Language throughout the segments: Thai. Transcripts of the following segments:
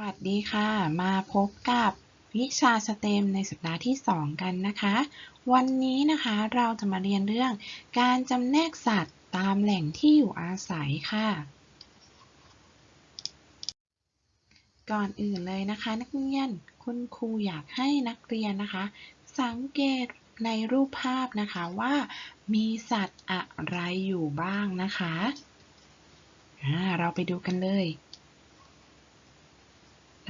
วัสดีค่ะ มาพบกับวิชาสเต็มในสัปดาห์ที่ 2 กันนะคะ วันนี้นะคะเราจะมาเรียนเรื่องการจำแนกสัตว์ตามแหล่งที่อยู่อาศัยค่ะ ก่อนอื่นเลยนะคะ นักเรียนคุณครูอยากให้นักเรียนนะคะ สังเกตในรูปภาพนะคะว่ามีสัตว์อะไรอยู่บ้างนะคะ เราไปดูกันเลย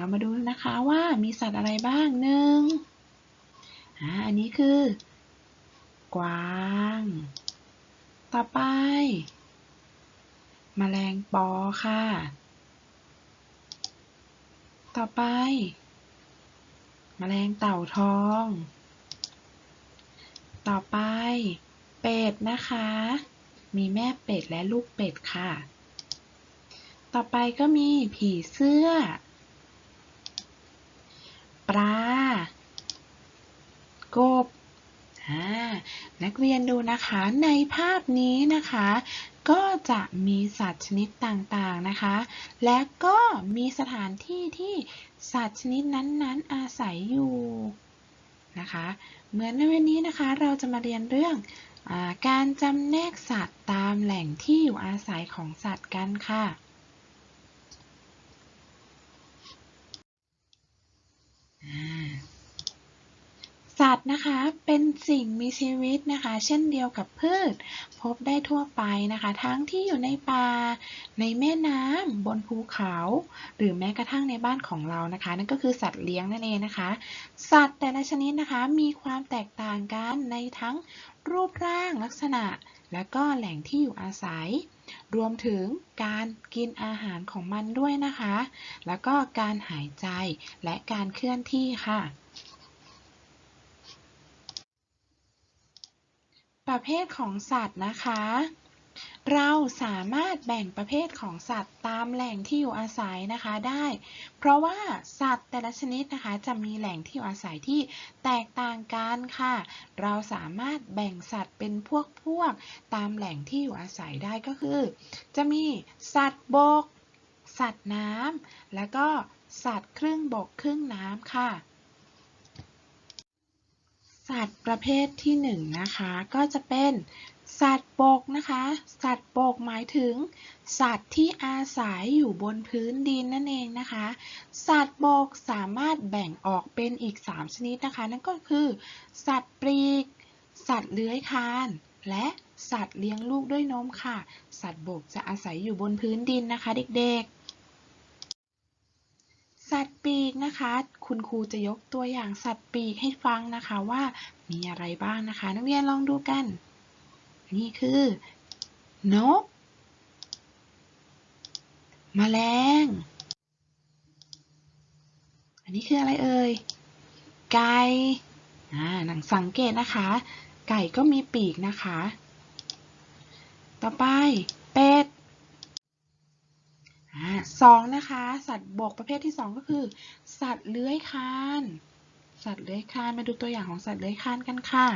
เรามาดูนะคะว่ามีสัตว์อะไรบ้างหนึ่งอันนี้คือ กวาง ต่อไปแมลงปอค่ะ ต่อไปแมลงเต่าทอง ต่อไป เป็ดนะคะ มีแม่เป็ดและลูกเป็ดค่ะ ต่อไปก็มีผีเสื้อ ปลา กบนักเรียนดูนะคะในภาพนี้นะคะ ก็จะมีสัตว์ชนิดต่างๆนะคะ และก็มีสถานที่ที่สัตว์ชนิดนั้นๆ อาศัยอยู่นะคะ เหมือนในวันนี้นะคะเราจะมาเรียนเรื่องอการจำแนกสัตว์ตามแหล่งที่อยู่อาศัยของสัตว์กันค่ะ์นะคะ เป็นสิ่งมีชีวิตนะคะ เช่นเดียวกับพืช พบได้ทั่วไปนะคะ ทั้งที่อยู่ในป่า ในแม่น้ำบนภูเขา หรือแม้กระทั่งในบ้านของเรานะคะ นั่นก็คือสัตว์เลี้ยงนั่นเองนะคะ สัตว์แต่ละชนิดนะคะ มีความแตกต่างกันในทั้งรูปร่างลักษณะ และก็แหล่งที่อยู่อาศัย รวมถึงการกินอาหารของมันด้วยนะคะ แล้วก็การหายใจและการเคลื่อนที่ค่ะ ประเภทของสัตว์นะคะ เราสามารถแบ่งประเภทของสัตว์ตามแหล่งที่อยู่อาศัยนะคะได้ เพราะว่าสัตว์แต่ละชนิดนะคะจะมีแหล่งที่อยู่อาศัยที่แตกต่างกันค่ะ เราสามารถแบ่งสัตว์เป็นพวกพวกๆตามแหล่งที่อยู่อาศัยได้ก็คือ จะมีสัตว์บก สัตว์น้ำแล้วก็สัตว์ครึ่งบกครึ่งน้ำค่ะ สัตว์ประเภทที่หนึ่งนะคะก็จะเป็นสัตว์บกนะคะ สัตว์บกหมายถึง สัตว์ที่อาศัยอยู่บนพื้นดินนั่นเองนะคะ สัตว์บกสามารถแบ่งออกเป็นอีก 3 ชนิดนะคะ นั่นก็คือ สัตว์ปลีก สัตว์เลื้อยคลาน และสัตว์เลี้ยงลูกด้วยนมค่ะ สัตว์บกจะอาศัยอยู่บนพื้นดินนะคะเด็กๆ สัตว์ปีกนะคะ คุณครูจะยกตัวอย่างสัตว์ปีกให้ฟังนะคะว่ามีอะไรบ้างนะคะ นักเรียนลองดูกัน นี่คือนกแมลง อันนี้คืออะไรเอ่ย ไก่อ่าหนังสังเกตนะคะ ไก่ก็มีปีกนะคะ ต่อไปเป็ด อ่าสองนะคะ สัตว์บกประเภทที่สองก็คือ สัตว์เลื้อยคลาน สัตว์เลื้อยคลาน มาดูตัวอย่างของสัตว์เลื้อยคลานกันค่ะ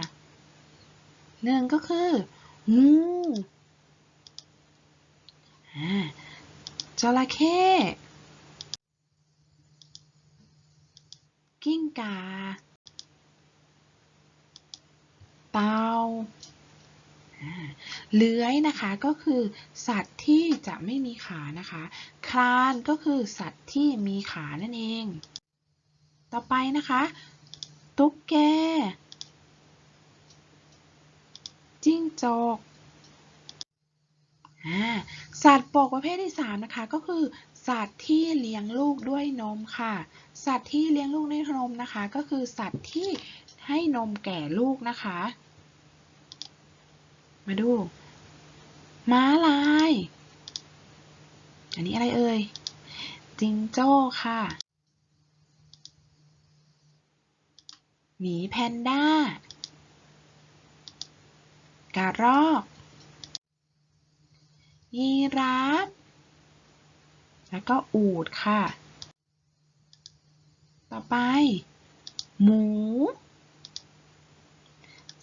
หนึ่งก็คือ งูอ่าจระเข้กิ้งก่าเตา่า เลื้อยนะคะก็คือสัตว์ที่จะไม่มีขานะคะ คลานก็คือสัตว์ที่มีขานั่นเอง ต่อไปนะคะ ตุ๊กแก จิ้งจกอ่าสัตว์บกประเภทที่3นะคะก็คือสัตว์ที่เลี้ยงลูกด้วยนมค่ะ สัตว์ที่เลี้ยงลูกด้วยนมนะคะ ก็คือสัตว์ที่ให้นมแก่ลูกนะคะ มาดู ม้าลาย อันนี้อะไรเอ่ย จิงโจ้ค่ะ หมีแพนด้า กระรอกยีราฟ แล้วก็อูฐค่ะ ต่อไป หมู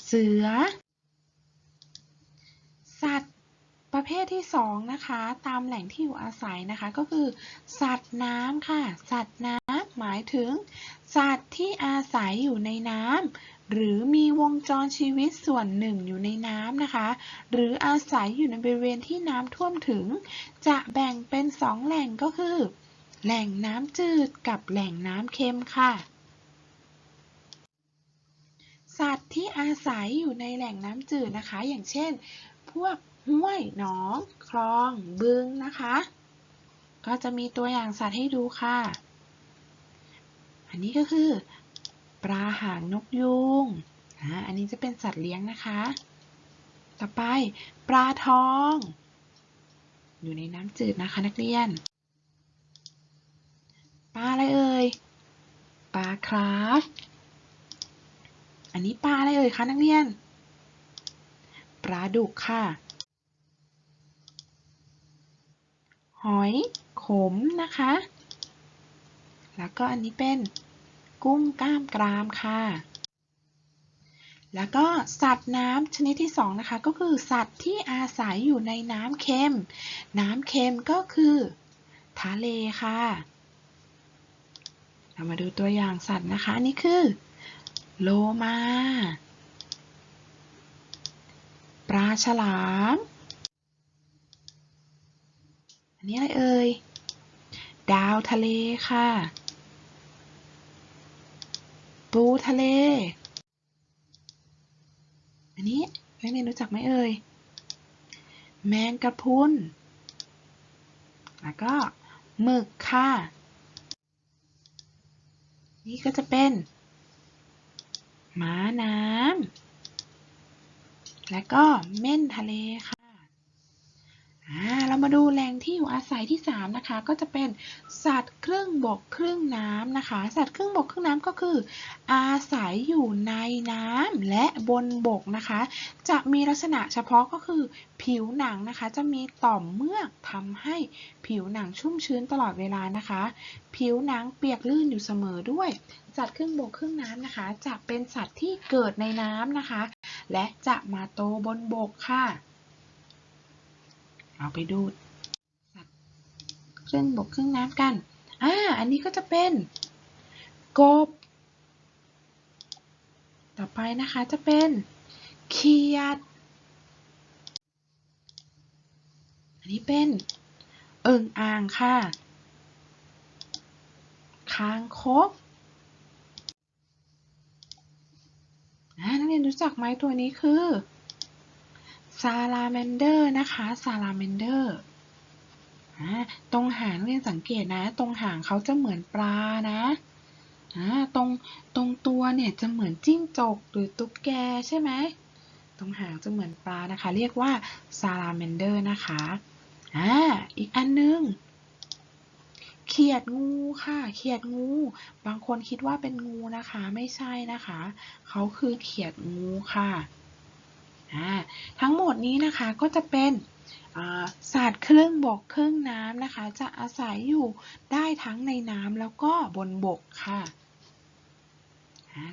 เสือ สัตว์ ประเภทที่สองนะคะ ตามแหล่งที่อยู่อาศัยนะคะ ก็คือ สัตว์น้ำค่ะ สัตว์น้ำหมายถึง สัตว์ที่อาศัยอยู่ในน้ำหรือมีวงจรชีวิตส่วนหนึ่งอยู่ในน้ำนะคะ หรืออาศัยอยู่ในบริเวณที่น้ำท่วมถึง จะแบ่งเป็นสองแหล่งก็คือ แหล่งน้ำจืดกับแหล่งน้ำเค็มค่ะสัตว์ที่อาศัยอยู่ในแหล่งน้ำจืดนะคะ อย่างเช่น พวกห้วยหนอง คลอง บึงนะคะ ก็จะมีตัวอย่างสัตว์ให้ดูค่ะ อันนี้ก็คือ ปลาหางนกยูงอันนี้จะเป็นสัตว์เลี้ยงนะคะ ต่อไปปลาทอง อยู่ในน้ำจืดนะคะนักเรียน ปลาอะไรเอ่ย ปลาคราฟ อันนี้ปลาอะไรเอ่ยคะนักเรียน ปลาดุกค่ะ หอยขมนะคะ แล้วก็อันนี้เป็นกุ้งกล้ามกรามค่ะ แล้วก็สัตว์น้ำชนิดที่สองนะคะ ก็คือสัตว์ที่อาศัยอยู่ในน้ำเค็ม น้ำเค็มก็คือทะเลค่ะ เรามาดูตัวอย่างสัตว์นะคะนนี้คือ โลมา ปลาฉลาม อันนี้อะไรเอ่ย ดาวทะเลค่ะ ปูทะเล อันนี้นักเรียนรู้จักไหมเอ่ย แมงกะพรุน แล้วก็หมึกค่ะ นี่ก็จะเป็นม้าน้ำ และก็เม่นทะเลค่ะอ่าเรามาดูแหล่งที่อยู่อาศัยที่ 3 นะคะ ก็จะเป็นสัตว์ครึ่งบกครึ่งน้ำนะคะ สัตว์ครึ่งบกครึ่งน้ำก็คือ อาศัยอยู่ในน้ำและบนบกนะคะ จะมีลักษณะเฉพาะก็คือผิวหนังนะคะ จะมีต่อมเมือกทำให้ผิวหนังชุ่มชื้นตลอดเวลานะคะ ผิวหนังเปียกลื่นอยู่เสมอด้วยสัตว์ครึ่งบกครึ่งน้ำนะคะ จะเป็นสัตว์ที่เกิดในน้ำนะคะ และจะมาโตบนบกค่ะเราไปดูสัตว์ครึ่งบกครึ่งน้ำกันอ่าอันนี้ก็จะเป็นกบ ต่อไปนะคะจะเป็นเขียด อันนี้เป็นเอิงอ่างค่ะ คางคกอ่า นักเรียนรู้จักไหมตัวนี้คือซาลาแมนเดอร์นะคะซาลาแมนเดอร์ตรงหางเรียนสังเกตนะ ตรงหางเขาจะเหมือนปลานะตรงตรงตัวเนี่ยจะเหมือนจิ้งจกหรือตุ๊กแกใช่ไหมตรงหางจะเหมือนปลานะคะ เรียกว่าซาลาแมนเดอร์นะคะอ่าอีกอันนึง เขียดงูค่ะ เขียดงู บางคนคิดว่าเป็นงูนะคะ ไม่ใช่นะคะ เขาคือเขียดงูค่ะ ทั้งหมดนี้นะคะก็จะเป็นสัตว์ครึ่งบกครึ่งน้ำนะคะ จะอาศัยอยู่ได้ทั้งในน้ำแล้วก็บนบกค่ะ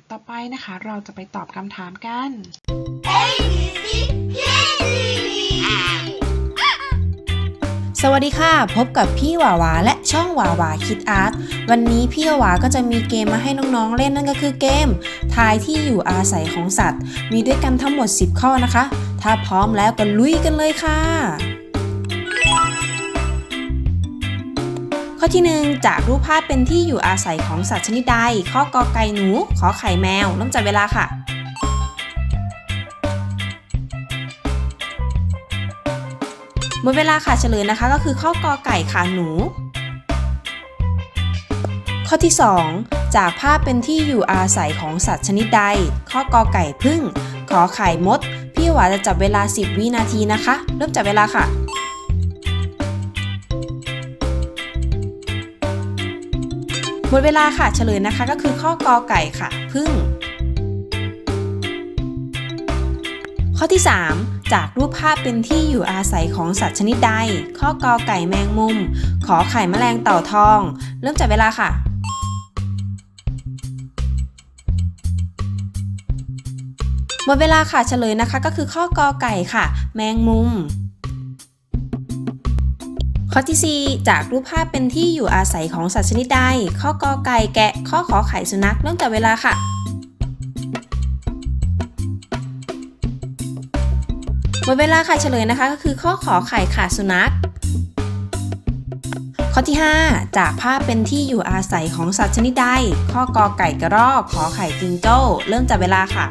ต่อไปนะคะเราจะไปตอบคำถามกัน สวัสดีค่ะ พบกับพี่หวาวาและช่องหวาวาคิดอาร์ตวันนี้พี่หวาวก็จะมีเกมมาให้น้องๆเล่นนั่นก็คือเกม ทายที่อยู่อาศัยของสัตว์ มีด้วยกันทั้งหมด 10 ข้อนะคะ ถ้าพร้อมแล้วก็ลุยกันเลยค่ะ ข้อที่ 1 จากรูปภาพเป็นที่อยู่อาศัยของสัตว์ชนิดใด ข้อกอไก่หนู ขอไข่แมวเริ่มจับเวลาค่ะ หมดเวลาค่ะเฉลยนะคะ ก็คือข้อกอไก่ค่ะหนู ข้อที่ 2 จากภาพเป็นที่อยู่อาศัยของสัตว์ชนิดใด ข้อกอไก่พึ่ง ขอไข่มด พี่หวาจะจับเวลา 10 วินาทีนะคะ เริ่มจับเวลาค่ะหมดเวลาค่ะเฉลยนะคะก็คือข้อกอไก่ค่ะ พึ่ง ข้อที่ 3 จากรูปภาพเป็นที่อยู่อาศัยของสัตว์ชนิดใด ข้อกอไก่แมงมุม ขอไข่แมลงเต่าทอง เริ่มจับเวลาค่ะหมดเวลาค่ะเฉลยนะคะ ก็คือข้อกอไก่ค่ะ แมงมุม ข้อที่ 4 จากรูปภาพเป็นที่อยู่อาศัยของสัตว์ชนิดใด ข้อกอไก่แกะ ข้อขอไข่สุนัขเริ่มจากเวลาค่ะ หมดเวลาค่ะเฉลยนะคะ ก็คือข้อขอไข่ค่ะสุนัข ข้อที่ 5 จากภาพเป็นที่อยู่อาศัยของสัตว์ชนิดใด ข้อกอไก่กระรอกขอไข่จิงโจ้ เริ่มจากเวลาค่ะ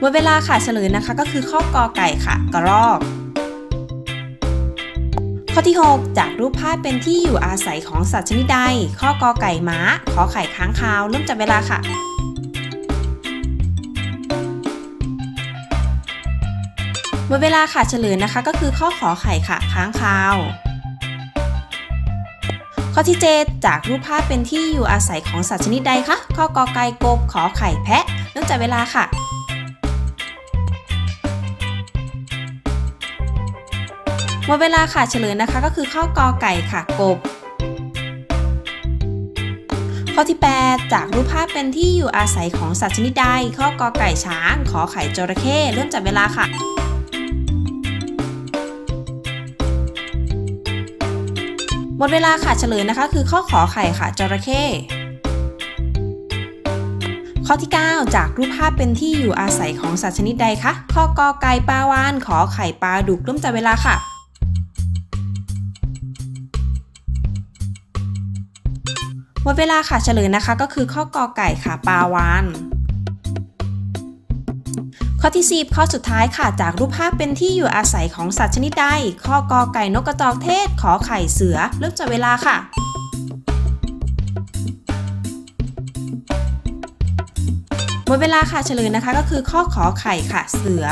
หมดเวลาค่ะเฉลยนะคะ ก็คือข้อกอไก่ค่ะกระรอก ข้อที่ 6 จากรูปภาพเป็นที่อยู่อาศัยของสัตว์ชนิดใด ข้อกอไก่ม้า ขอไข่ค้างคาว เริ่มจากเวลาค่ะ หมดเวลาค่ะเฉลยนะคะ ก็คือข้อขอไข่ค่ะค้างคาว ข้อที่ 7 จากรูปภาพเป็นที่อยู่อาศัยของสัตว์ชนิดใดคะข้อกอไก่กบขอไข่แพะเริ่มจากเวลาค่ะหมดเวลาค่ะเฉลยนะคะ ก็คือข้อกอไก่ค่ะกบข้อที่ 8 จากรูปภาพเป็นที่อยู่อาศัยของสัตว์ชนิดใด ข้อกอไก่ช้าง ขอไข่จระเข้เริ่มจากเวลาค่ะ หมดเวลาค่ะเฉลยนะคะ คือข้อขอไข่ค่ะจระเข้ข้อที่ 9 จากรูปภาพเป็นที่อยู่อาศัยของสัตว์ชนิดใดคะข้อกอไก่ปลาวานขอไข่ปลาดุกเริ่มจากเวลาค่ะ หมดเวลาค่ะเฉลยนะคะ ก็คือข้อกอไก่ค่ะปลาวาน ข้อที่ 10 ข้อสุดท้ายค่ะ จากรูปภาพเป็นที่อยู่อาศัยของสัตว์ชนิดใด ข้อกอไก่นกกระจอกเทศ ขอไข่เสือ เริ่มจากเวลาค่ะหมดเวลาค่ะเฉลยนะคะก็คือข้อขอไข่ค่ะ เสือ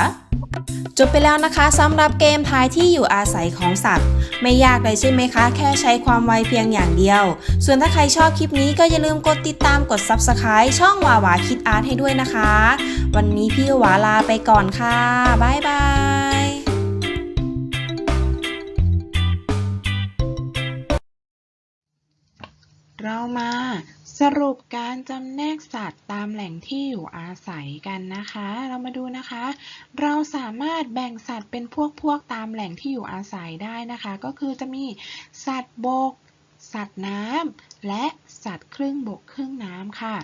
จบไปแล้วนะคะสำหรับเกมทายที่อยู่อาศัยของสัตว์ ไม่ยากเลยใช่ไหมคะ แค่ใช้ความไวเพียงอย่างเดียว ส่วนถ้าใครชอบคลิปนี้ก็อย่าลืมกดติดตามกด Subscribe ช่องวาวาคิดอาร์ตให้ด้วยนะคะ วันนี้พี่วาลาไปก่อนค่ะ บ๊ายบาย เรามาสรุปการจำแนกสัตว์ตามแหล่งที่อยู่อาศัยกันนะคะ เรามาดูนะคะ เราสามารถแบ่งสัตว์เป็นพวกพวกๆตามแหล่งที่อยู่อาศัยได้นะคะ ก็คือจะมีสัตว์บก สัตว์น้ำและสัตว์ครึ่งบกครึ่งน้ำค่ะ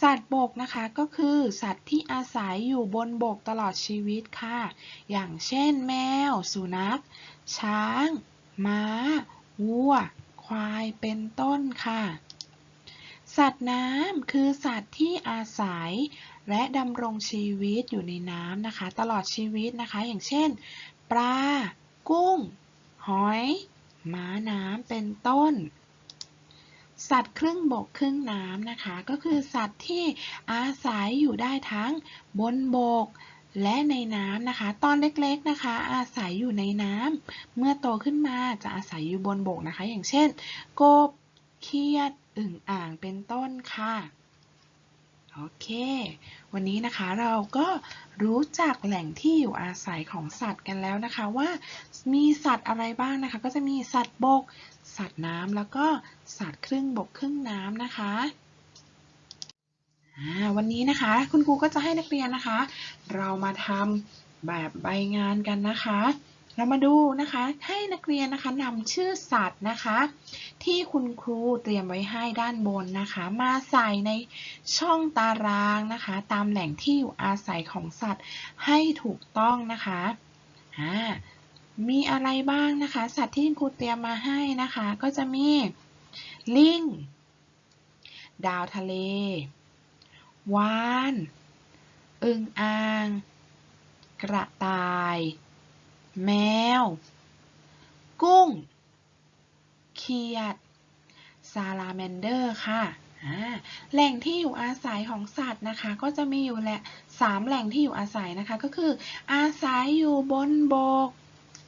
สัตว์บกนะคะก็คือสัตว์ที่อาศัยอยู่บนบกตลอดชีวิตค่ะ อย่างเช่นแมว สุนัข ช้าง ม้า วัว ควายเป็นต้นค่ะ สัตว์น้ำคือสัตว์ที่อาศัยและดำรงชีวิตอยู่ในน้ำนะคะ ตลอดชีวิตนะคะ อย่างเช่น ปลา กุ้ง หอย ม้าน้ำเป็นต้น สัตว์ครึ่งบกครึ่งน้ำนะคะ ก็คือสัตว์ที่อาศัยอยู่ได้ทั้งบนบกและในน้ำนะคะ ตอนเล็กๆนะคะ อาศัยอยู่ในน้ำ เมื่อโตขึ้นมาจะอาศัยอยู่บนบกนะคะ อย่างเช่น กบเขียดอึ่งอ่างเป็นต้นค่ะโอเค วันนี้นะคะเราก็รู้จักแหล่งที่อยู่อาศัยของสัตว์กันแล้วนะคะ ว่ามีสัตว์อะไรบ้างนะคะ ก็จะมีสัตว์บก สัตว์น้ำแล้วก็สัตว์ครึ่งบกครึ่งน้ำนะคะวันนี้นะคะ คุณครูก็จะให้นักเรียนนะคะ เรามาทำแบบใบงานกันนะคะ เรามาดูนะคะให้นักเรียนนะคะนำชื่อสัตว์นะคะ ที่คุณครูเตรียมไว้ให้ด้านบนนะคะ มาใส่ในช่องตารางนะคะ ตามแหล่งที่อยู่อาศัยของสัตว์ให้ถูกต้องนะคะอ่ามีอะไรบ้างนะคะ สัตว์ที่คุณครูเตรียมมาให้นะคะ ก็จะมีลิงดาวทะเลวานอึ่งอ่าง กระต่าย แมว กุ้ง เขียด ซาลาแมนเดอร์ค่ะแหล่งที่อยู่อาศัยของสัตว์นะคะ ก็จะมีอยู่แหละสามแหล่งที่อยู่อาศัยนะคะ ก็คือ อาศัยอยู่บนบก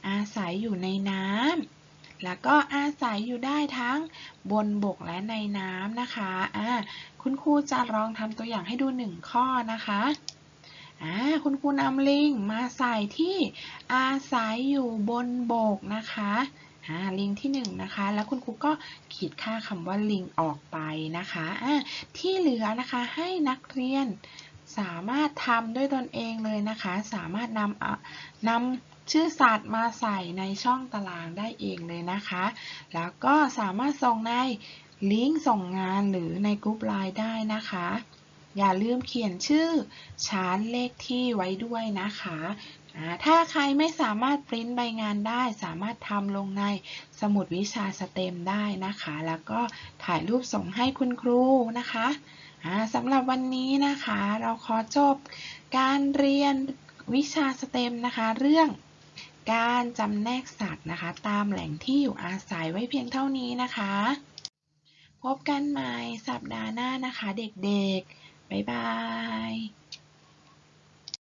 อาศัยอยู่ในน้ำแล้วก็อาศัยอยู่ได้ทั้งบนบกและในน้ำนะคะอ่าคุณครูจะลองทำตัวอย่างให้ดูหนึ่งข้อนะคะ อ่าคุณครูนำลิงมาใส่ที่อาศัยอยู่บนโบกนะคะอ่าลิงที่หนึ่งนะคะ แล้วคุณครูก็ขีดค่าคำว่าลิงออกไปนะคะอ่าที่เหลือนะคะให้นักเรียนสามารถทำด้วยตนเองเลยนะคะ สามารถนำนำชื่อสัตว์มาใส่ในช่องตารางได้เองเลยนะคะ แล้วก็สามารถส่งในลิงก์ส่งงานหรือในกรุ๊ปไลน์ได้นะคะ อย่าลืมเขียนชื่อชั้นเลขที่ไว้ด้วยนะคะถ้าใครไม่สามารถปริ้นใบงานได้ สามารถทำลงในสมุดวิชาสเต็มได้นะคะ แล้วก็ถ่ายรูปส่งให้คุณครูนะคะสำหรับวันนี้นะคะ เราขอจบการเรียนวิชาสเต็มนะคะ เรื่องการจำแนกสัตว์นะคะ ตามแหล่งที่อยู่อาศัยไว้เพียงเท่านี้นะคะ พบกันใหม่สัปดาห์หน้านะคะเด็กๆ บ๊ายบาย